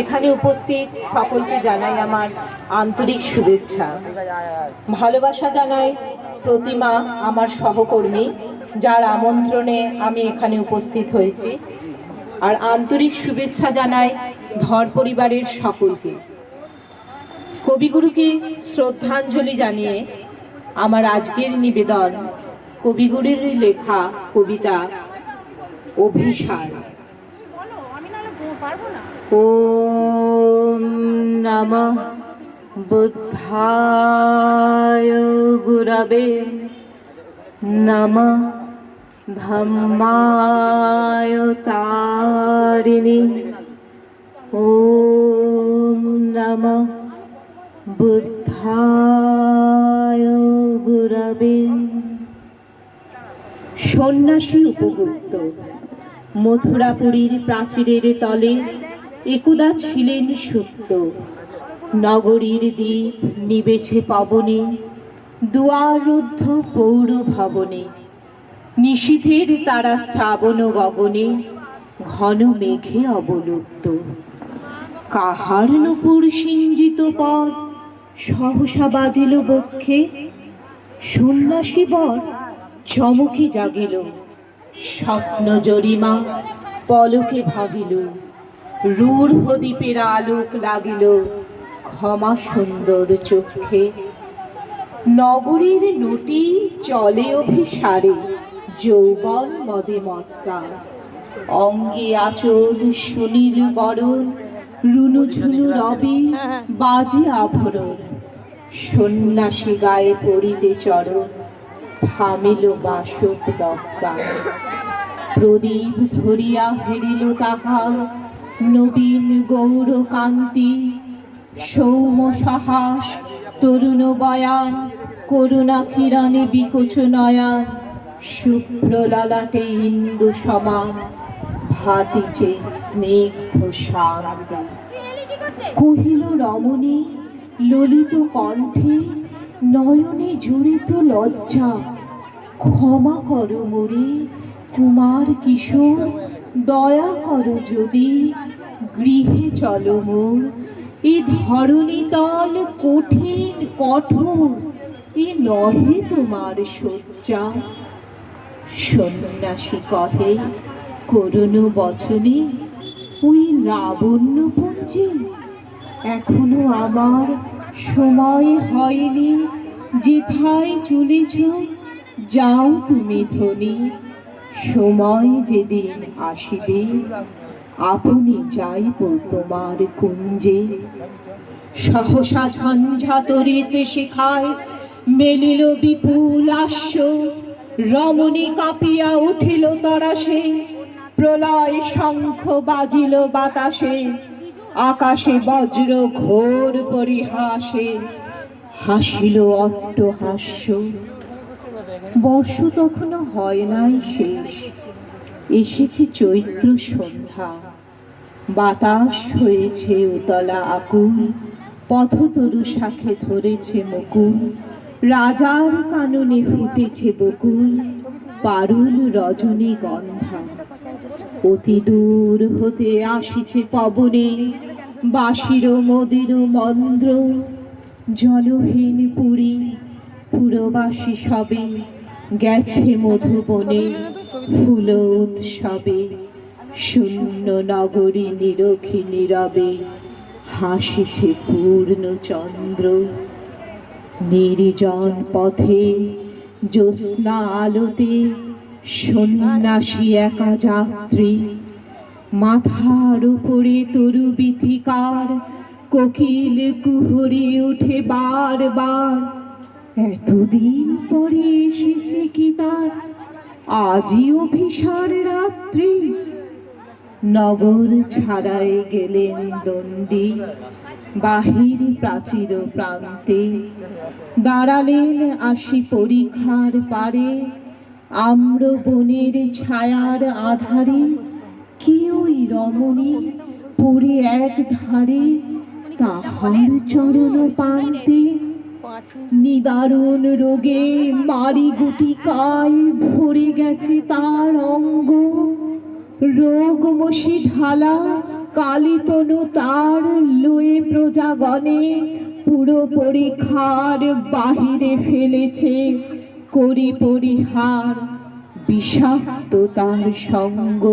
এখানে উপস্থিত সকলকে জানাই আমার আন্তরিক শুভেচ্ছা। ভালোবাসা জানাই প্রতিমা আমার সহকর্মী, যার আমন্ত্রণে আমি এখানে উপস্থিত হয়েছি। আর আন্তরিক শুভেচ্ছা জানাই ধর পরিবারের সকলকে। কবিগুরুকে শ্রদ্ধাঞ্জলি জানিয়ে আমার আজকের নিবেদন কবিগুরুর লেখা কবিতা অভিসার। ॐ नमः बुद्धाय गुरवे नमः धम्माय तारिणि ॐ नमः বুদ্ধায় গুরবে সন্ন্যাসী উপগুপ্ত মথুরাপুরীর প্রাচীরের তলে একদা ছিলেন সুপ্ত নগরীর দ্বীপ নিবেছে পবনে, দুয়ারুদ্ধ পৌর ভবনে নিশীথের তারা শ্রাবণ গগনে, ঘন মেঘে অবলুপ্ত। কাহার নপুর সিঞ্জিত পদ সহসা বাজিল বক্ষে? সন্ন্যাসী বর চমকে জাগিল। স্বপ্ন জরিমা পলকে ভাবিল। রূঢ় দ্বীপের আলোক লাগিল ক্ষমা সুন্দর চক্ষে নগরীর নটি চলে অভিসারে, যৌবন মদে মত্তা। অঙ্গে আচল সুনীল বরণ রুনু ঝুনু রবি বাজে আভরণ। সন্ন্যাসী গায়ে পড়িতে চরণ, থামিল বাসক দত্তা প্রদীপ ধরিয়া হেরিল তাহা নবীন গৌর কান্তি, সৌম সাহস, তরুণ বয়ান, করুণা কিরণে বিকুচ নয়ান শুভ্র ললাটে ইন্দু সমান ভাতিছে স্নিগ্ধ শান্তি। কহিল রমণী, ললিত কণ্ঠে, নয়নে জড়িত লজ্জা, ক্ষমা করো মোরে কুমার কিশোর, দয়া করো যদি গৃহে চলো এ ধরণী তল কঠিন, কঠোর। এ নহে তোমার শয্যা। সন্ন্যাসী কহে, করুণ বচনে, ওই লাবণ্য পুঞ্জে এখনও আমার সময় হয়নি। যেথায় চলেছ, যাও তুমি ধনী। সময় যেদিন আসিবে আপনি যাইব তোমার কুঞ্জে। সহসা ঝঞ্ঝা তরিতে শেখায়, মেলিল বিপুল আস্য রমণী কাঁপিয়া উঠিল তরাসে প্রলয় শঙ্খ বাজিল বাতাসে। আকাশে বজ্র ঘোর পরিহাসে, হাসিল অট্ট হাস্য বর্ষ তখনও হয় নাই শেষ। এসেছে চৈত্র সন্ধ্যা। বাতাস হয়েছে উতলা আকুল, পথতরু শাখে ধরেছে মুকুল, রাজার কাননে ফুটেছে বকুল, পারুল রজনী গন্ধা। অতি দূর হতে আসিছে পবনে বাসির মদির মন্দ্র জলহীন পুরী, পুরবাসী সবে। গেছে মধুবনে ফুল উৎসবে, শূন্য নগরী নিরখী নীরবে, হাসিছে পূর্ণ চন্দ্র। নির্জন পথে জ্যোৎস্না আলোতে সন্ন্যাসী একা যাত্রী, মাথার উপরে তরু বিথিকার কোকিল কুহরি উঠে বারবার এতদিন পরে এসেছে কি তার? আজই অভিসার রাত্রি। নগর ছাড়াই গেলেন দণ্ডী, বাহির প্রাচীর প্রান্তে। দাঁড়ালেন আসি পরীক্ষার পারে। আম্র বনের ছায়ার আধারে কেউই রমণী পড়ে এক ধারে তাহার চরণ পান্তে নিদারুণ রোগে মারি গুটিকায় ভরে গেছে তার অঙ্গ। রোগ মশি ঢালা, কালিতনু তার লুয়ে প্রজাগণে পুরো পরীক্ষার বাহিরে ফেলেছে, করি পরিহার বিষাক্ত তার সঙ্গ।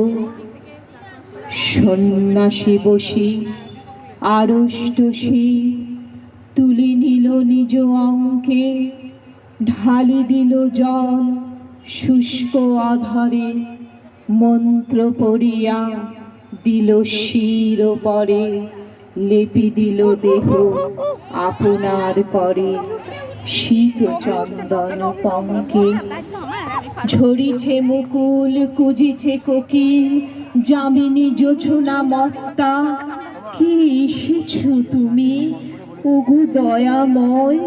সন্ন্যাসী বসি আড়ষ্টসী তুলে নিল নিজ অঙ্কে, ঢালি দিল জল শুষ্ক আধারে, মন্ত্র পড়িয়া দিল শির পরে, লেপি দিল দেহ আপনার করে। শীত চন্দন পঙ্কে ঝরিছে মুকুল, কুজিছে কোকিল, যামিনী জোছনা মত্তা, কি এসেছ তুমি? ওগো দয়াময়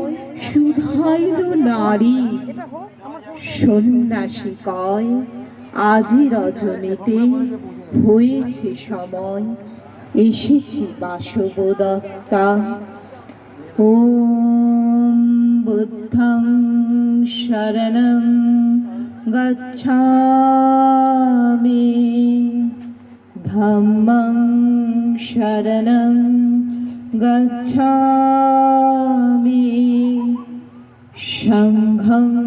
সুধাইল নারী সন্ন্যাসী কয় আজি রজনীতে হয়েছে সময় এসেছি বাসবদত্তা ॐ बुद्धं शरणं गच्छामि धम्मं शरणं गच्छामि सङ्घं